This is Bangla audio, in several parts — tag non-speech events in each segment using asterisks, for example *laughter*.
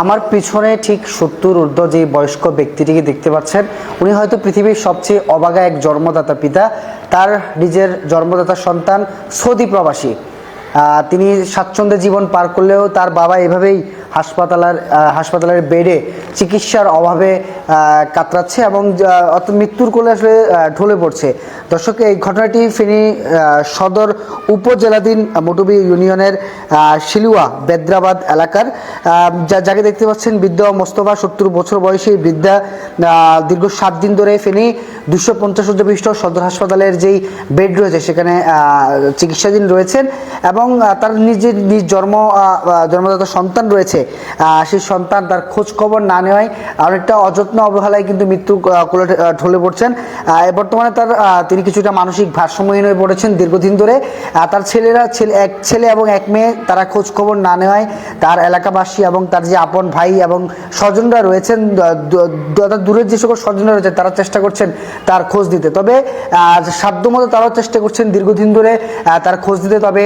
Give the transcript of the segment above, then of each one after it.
আমার পিছনে ঠিক সত্তর ঊর্ধ্ব যে বয়স্ক ব্যক্তিটিকে দেখতে পাচ্ছেন, উনি হয়তো পৃথিবীর সবচেয়ে অবাগা এক জন্মদাতা পিতা। তার নিজের জন্মদাতা সন্তান সৌদি প্রবাসী। তিনি স্বাচ্ছন্দ্যে জীবন পার করলেও তার বাবা এভাবেই হাসপাতালের হাসপাতালের বেডে চিকিৎসার অভাবে কাতরাচ্ছে এবং মৃত্যুর কোলে আসলে ঢলে পড়ছে। দর্শক, এই ঘটনাটি ফেনী সদর উপজেলাধীন মটুবি ইউনিয়নের শিলুয়া বেদ্রাবাদ এলাকার যা, যাকে দেখতে পাচ্ছেন বৃদ্ধ মোস্তফা সত্তর বছর বয়সী বৃদ্ধা দীর্ঘ সাত দিন ধরে ফেনী দুশো পঞ্চাশ বিশিষ্ট সদর হাসপাতালের যেই বেড রয়েছে, সেখানে চিকিৎসাধীন রয়েছেন এবং তার নিজের নিজ জন্ম জন্মদাতা সন্তান রয়েছে। সেই সন্তান তার খোঁজ খবর না নেওয়ায় অনেকটা অযত্ন অবহেলায় কিন্তু মৃত্যু কোলে ঢলে পড়ছেন। বর্তমানে তার তিনি কিছুটা মানসিক ভারসাম্যহীন হয়ে পড়েছেন দীর্ঘদিন ধরে। তার ছেলেরা, ছেলে, এক ছেলে এবং এক মেয়ে তারা খোঁজ খবর না নেওয়ায় তার এলাকাবাসী এবং তার যে আপন ভাই এবং স্বজনরা রয়েছেন দূরের যে সকল স্বজনরা রয়েছে তারা চেষ্টা করছেন তার খোঁজ দিতে। তবে সাধ্যমতো তারাও চেষ্টা করছেন দীর্ঘদিন ধরে তার খোঁজ দিতে। তবে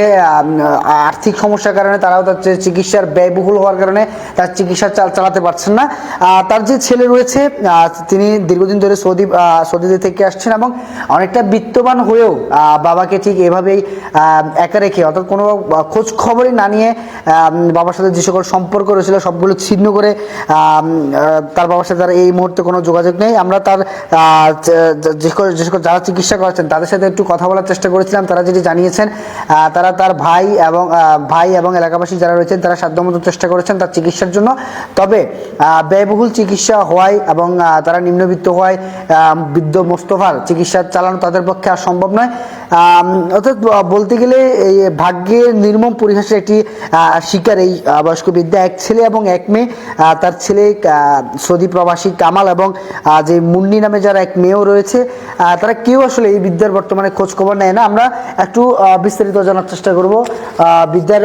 আর্থিক সমস্যার কারণে তারাও তার চিকিৎসার ব্যয়বহুল হওয়ার কারণে তার চিকিৎসা চালাতে পারছেন না। তার যে ছেলে রয়েছে তিনি দীর্ঘদিন ধরে সৌদি সৌদিতে থেকে আসছেন এবং অনেকটা বিত্তবান হয়েও বাবাকে ঠিক এভাবেই একা রেখে, অর্থাৎ কোনো খোঁজ খবরই না নিয়ে বাবার সাথে যে সকল সম্পর্ক রয়েছিল, সবগুলো ছিন্ন করে তার বাবার সাথে তার এই মুহূর্তে কোনো যোগাযোগ নেই। আমরা তার যে সকল যারা চিকিৎসা করেছেন তাদের সাথে একটু কথা বলার চেষ্টা করেছিলাম। তারা যেটি জানিয়েছেন তারা তার ভাই এবং ভাই এবং এলাকাবাসী যারা রয়েছেন, তারা সাধ্যমতো চেষ্টা করেছেন তার চিকিৎসার জন্য। তবে ব্যয়বহুল চিকিৎসা হওয়ায় এবং তারা নিম্নবিত্ত হওয়ায় বৃদ্ধ মোস্তফার চিকিৎসা চালানো তাদের পক্ষে আর সম্ভব নয়। অর্থাৎ বলতে গেলে এই ভাগ্যের নির্মম পরিহাসের একটি শিকার এই বয়স্ক বিদ্যা এক ছেলে এবং এক মেয়ে। তার ছেলে সৌদি প্রবাসী কামাল এবং যে মুন্নি নামে যারা এক মেয়েও রয়েছে তারা কেউ আসলে এই বিদ্যার বর্তমানে খোঁজ খবর নেয় না। আমরা একটু বিস্তারিত জানার চেষ্টা করব বিদ্যার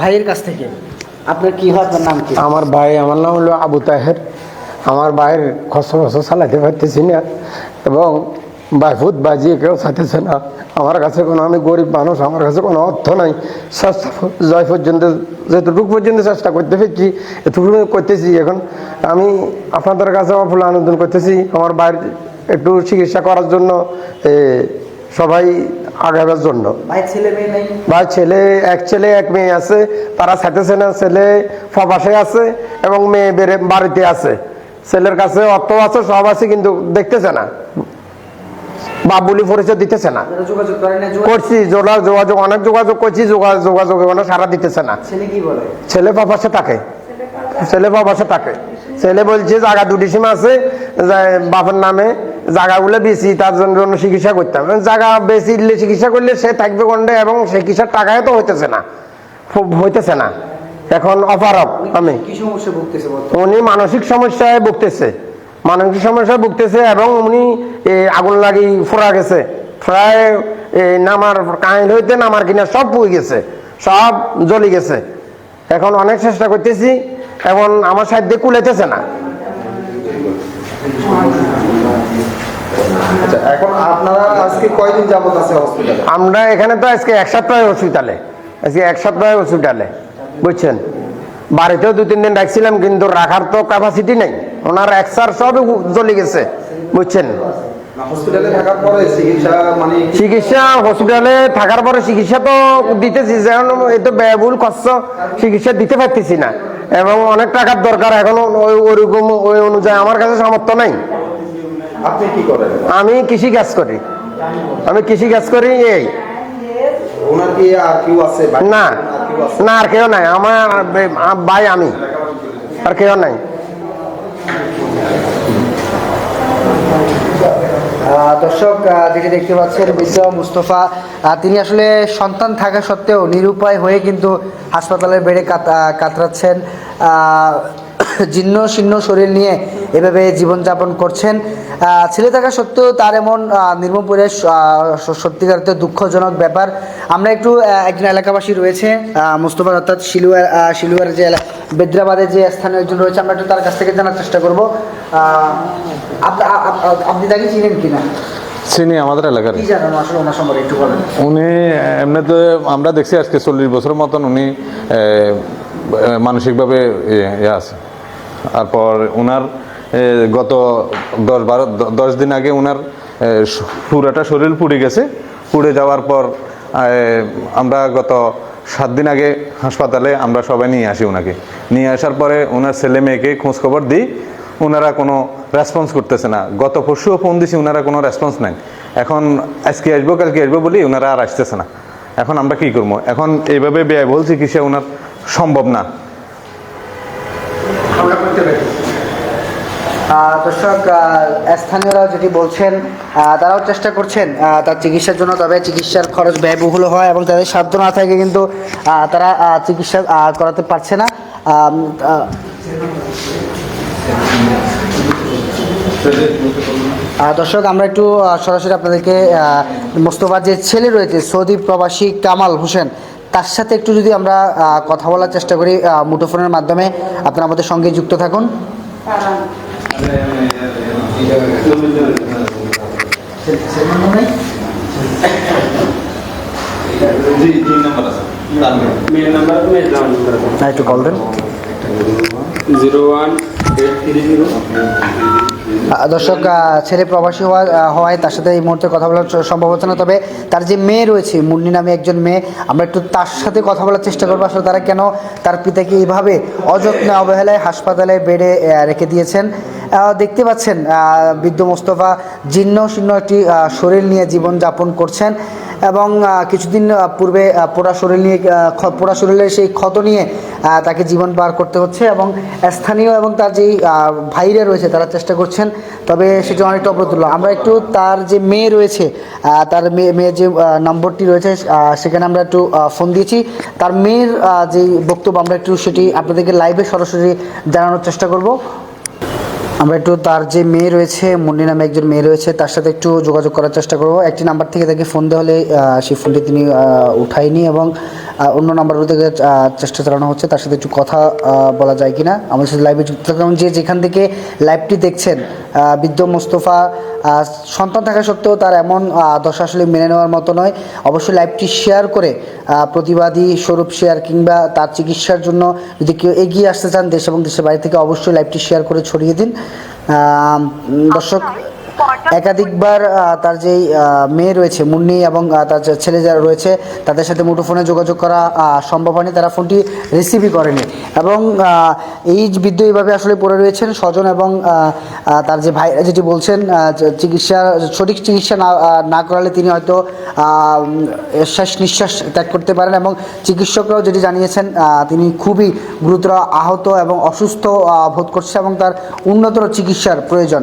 ভাইয়ের কাছ থেকে। আপনার কি আপনার নাম কি? আমার ভাই, আমার নাম হলো আবু তাহের। আমার ভাইয়ের খসা খসা চালাতে পারতেছি না এবং বাইফুত বাজিয়ে কেউ চাইতেছে না। আমার কাছে কোনো, আমি গরিব মানুষ, আমার কাছে কোনো অর্থ নাই। চেষ্টা জয় পর্যন্ত, যেটুকু পর্যন্ত চেষ্টা করতে পেরেছি, এটুকু করতেছি। এখন আমি আপনাদের কাছে আমার ফুল আনন্দ করতেছি। আমার ভাইয়ের একটু চিকিৎসা করার জন্য সবাই আগাবার জন্য। ভাই ছেলে এক ছেলে এক মেয়ে আছে। তারা ছাইতেছে না ছেলে প্রবাসে আছে এবং মেয়ে বেড়ে বাড়িতে আছে। ছেলের কাছে অর্থ আছে সব আছে কিন্তু দেখতেছে না। বাবুলি পরিচয় দিতেছে না। করছি যোগাযোগ অনেক যোগাযোগ করছি যোগা- যোগাযোগ মানে সারা দিতেছে না। ছেলে কি বলে? ছেলে প্রবাসে থাকে। ছেলে প্রবাসে থাকে। ছেলে বলছে জায়গা দুটি সীমা আছে বাপের নামে জায়গাগুলো বেশি তার জন্য চিকিৎসা করতাম জায়গা বেশি দিলে চিকিৎসা করলে সে থাকবে কোনটা এবং চিকিৎসার টাকায় তো হইতেছে না। খুব হইতেছে না। এখন অপারক আমি। উনি মানসিক সমস্যায় ভুগতেছে। মানসিক সমস্যায় ভুগতেছে এবং উনি আগুন লাগি ফোরা গেছে। প্রায় নামার কাহিনী হইতে নামার কিনা সব পুড়ে গেছে সব জ্বলি গেছে। এখন অনেক চেষ্টা করতেছি এখন আমার সাইড দিয়ে কুলাইতেছে না। আচ্ছা এখন আপনারা আজকে কয়দিন যাবত আছে হসপিটালে আমরা এখানে তো আজকে এক সপ্তাহ হসপিটালে আজকে এক সপ্তাহ হসপিটালে বুঝছেন? বাড়িতেও দু তিন দিন রাখছিলাম কিন্তু রাখার তো ক্যাপাসিটি নেই। ওনার এক্সার সব জ্বলে গেছে বুঝছেন? চিকিৎসা মানে হসপিটালে থাকার পরে চিকিৎসা তো দিতেছি যেমন এই তো ব্যয়বহুল খরচ চিকিৎসা দিতে পারতেছি না। এবং অনেক টাকার দরকার এখন ওই ওইরকম ওই অনুযায়ী আমার কাছে সামর্থ্য নাই। আপনি কি করেন? আমি কৃষি কাজ করি। আমি কৃষি কাজ করি এই। না? না আর কেউ নাই। আমার ভাই আমি। আর কেউ নাই। দর্শক যেটি দেখতে পাচ্ছেন বৃদ্ধ মুস্তফা তিনি আসলে সন্তান থাকা সত্ত্বেও নিরুপায় হয়ে কিন্তু হাসপাতালের বেডে কাত- কাতরাচ্ছেন। *clears throat* জীর্ণ শীর্ণ শরীর নিয়ে এভাবে জীবনযাপন করছেন। ছেলে থাকা সত্ত্বেও তার এমন নির্মম পরিবেশ সত্যিকার দুঃখজনক ব্যাপার। আমরা একটু একজন এলাকাবাসী রয়েছে আহ, মুস্তফার অর্থাৎ শিলুয়ার শিলুয়ার যে বেদ্রাবাদের যে স্থানীয় একজন রয়েছে আমরা একটু তার কাছ থেকে জানার চেষ্টা করব। আপনি তাকে চিনেন কিনা? চিনি আমাদের এলাকার উনি এমনিতে আমরা দেখছি আজকে চল্লিশ বছরের মতন উনি মানসিকভাবে ইয়ে আছে। তারপর ওনার গত দশ বারো দশ দিন আগে ওনার পুরাটা শরীর পুড়ে গেছে। পুড়ে যাওয়ার পর আমরা গত সাত দিন আগে হাসপাতালে আমরা সবাই নিয়ে আসি ওনাকে নিয়ে আসার পরে ওনার ছেলে মেয়েকে খোঁজখবর দিই। ওনারা কোনো রেসপন্স করতেছে না। গত পরশুও ফোন দিছি ওনারা কোনো রেসপন্স নাই এখন আজকে আসব, কালকে আসব বলি ওনারা আর আসতেছে না। এখন আমরা কি করব? এখন এইভাবে ব্যয়বহুল চিকিৎসা ওনার সম্ভব না। দর্শক স্থানীয়রা যেটি বলছেন তারাও চেষ্টা করছেন তার চিকিৎসার জন্য, তবে চিকিৎসার খরচ ব্যয়বহুল হয় এবং তাদের সাধ্য না থাকে কিন্তু তারা চিকিৎসা করাতে পারছে না। দর্শক আমরা একটু সরাসরি আপনাদেরকে মোস্তফার যে ছেলে রয়েছে সৌদি প্রবাসী কামাল হোসেন তার সাথে একটু যদি আমরা কথা বলার চেষ্টা করি মুঠোফোনের মাধ্যমে আপনারা আমাদের সঙ্গে যুক্ত থাকুন। হ্যাঁ, একটু কল দেন। দর্শক ছেলে প্রবাসী হওয়া হওয়ায় তার সাথে এই মুহূর্তে কথা বলা চ- সম্ভব হচ্ছে না, তবে তার যে মেয়ে রয়েছে, মুন্নি নামে একজন মেয়ে, আমরা একটু তার সাথে কথা বলার চেষ্টা করব। আসলে তারা কেন তার পিতাকে এইভাবে অযত্নে অবহেলায় হাসপাতালে বেডে রেখে দিয়েছেন? দেখতে পাচ্ছেন বৃদ্ধ মোস্তফা, জীর্ণ শীর্ণ একটি শরীর নিয়ে জীবনযাপন করছেন। এবং কিছুদিন পূর্বে পোড়া শরীর নিয়ে পোড়া শরীরের সেই ক্ষত নিয়ে তাকে জীবন পার করতে হচ্ছে এবং স্থানীয় এবং তার যেই ভাইরা রয়েছে, তারা চেষ্টা করছেন, তবে সেটি অনেকটা অপ্রতুল্য। আমরা একটু তার যে মেয়ে রয়েছে তার মেয়ে, মেয়ের যে নম্বরটি রয়েছে সেখানে আমরা একটু ফোন দিয়েছি। তার মেয়ের যে বক্তব্য, আমরা একটু সেটি আপনাদেরকে লাইভে সরাসরি জানানোর চেষ্টা করব। আমরা একটু তার যে মেয়ে রয়েছে, মুন্নি নামে একজন মেয়ে রয়েছে, তার সাথে একটু যোগাযোগ করার চেষ্টা করব। একটি নাম্বার থেকে তাকে ফোন দেওয়া হলে সেই ফোনটি তিনি উঠায়নি এবং অন্য নাম্বার থেকে চেষ্টা চালানো হচ্ছে, তার সাথে একটু কথা বলা যায় কি না আমাদের সাথে লাইভে যুক্ত থাকলাম যে যেখান থেকে লাইভটি দেখছেন বৃদ্ধ মোস্তফা সন্তান থাকা সত্ত্বেও তার এমন দশা আসলে মেনে নেওয়ার মতো নয়। অবশ্যই লাইভটি শেয়ার করে প্রতিবাদী স্বরূপ শেয়ার কিংবা তার চিকিৎসার জন্য যদি কেউ এগিয়ে আসতে চান দেশ এবং দেশের বাইরে থেকে, অবশ্যই লাইভটি শেয়ার করে ছড়িয়ে দিন। দর্শক একাধিকবার তার যেই মেয়ে রয়েছে, মুন্নি এবং তার ছেলে যারা রয়েছে, তাদের সাথে মুঠোফোনে যোগাযোগ করা সম্ভব হয়নি। তারা ফোনটি রিসিভই করেনি। এবং এই বৃদ্ধ এইভাবে আসলে পড়ে রয়েছেন, স্বজন এবং তার যে ভাই যেটি বলছেন চিকিৎসা, সঠিক চিকিৎসা না না করালে তিনি হয়তো শেষ নিঃশ্বাস ত্যাগ করতে পারেন এবং চিকিৎসকরাও যেটি জানিয়েছেন তিনি খুবই গুরুতর আহত এবং অসুস্থ বোধ করছে এবং তার উন্নতর চিকিৎসার প্রয়োজন।